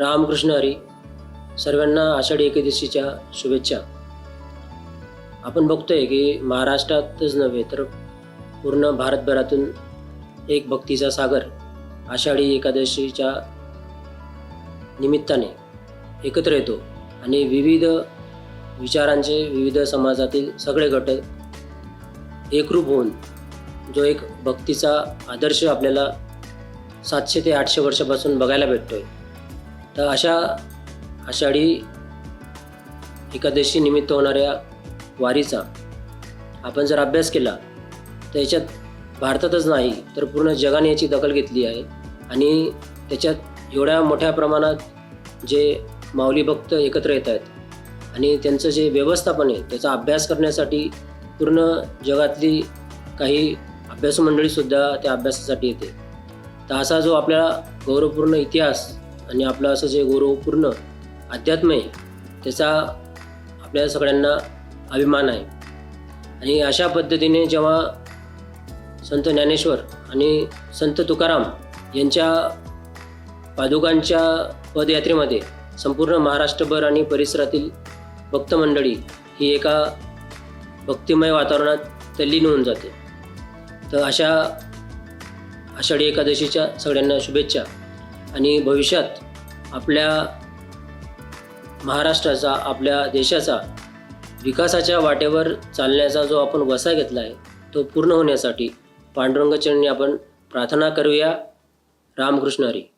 रामकृष्ण हरी सर्वांना आषाढी एकादशीच्या शुभेच्छा. आपण बघतोय की महाराष्ट्रातच नव्हे तर पूर्ण भारतभरातून एक भक्तीचा सागर आषाढी एकादशीच्या निमित्ताने एकत्र येतो आणि विविध विचारांचे विविध समाजातील सगळे घटक एकरूप होऊन जो एक भक्तीचा आदर्श आपल्याला सातशे ते आठशे वर्षापासून बघायला भेटतोय. तर अशा आषाढी एकादशी निमित्त होणाऱ्या वारीचा आपण जर अभ्यास केला तर याच्यात भारतातच नाही तर पूर्ण जगाने याची दखल घेतली आहे. आणि त्याच्यात एवढ्या मोठ्या प्रमाणात जे माऊली भक्त एकत्र येत आहेत आणि त्यांचं जे व्यवस्थापन आहे त्याचा अभ्यास करण्यासाठी पूर्ण जगातली काही अभ्यास मंडळीसुद्धा त्या अभ्यासासाठी येते. तर असा जो आपला गौरवपूर्ण इतिहास आणि आपलं असं जे गौरवपूर्ण अध्यात्म आहे त्याचा आपल्या सगळ्यांना अभिमान आहे. आणि अशा पद्धतीने जेव्हा संत ज्ञानेश्वर आणि संत तुकाराम यांच्या पादुकांच्या पदयात्रेमध्ये संपूर्ण महाराष्ट्रभर आणि परिसरातील भक्त मंडळी ही एका भक्तिमय वातावरणात तल्लीन होऊन जाते. तर अशा आषाढी एकादशीच्या सगळ्यांना शुभेच्छा. आणि भविष्यात आपल्या महाराष्ट्राचा आपल्या देशाचा विकासाच्या वाटेवर चालण्याचा जो आपण वसा घेतला आहे तो पूर्ण होण्यासाठी पांडुरंगचरणी आपण प्रार्थना करूया. रामकृष्ण हरी.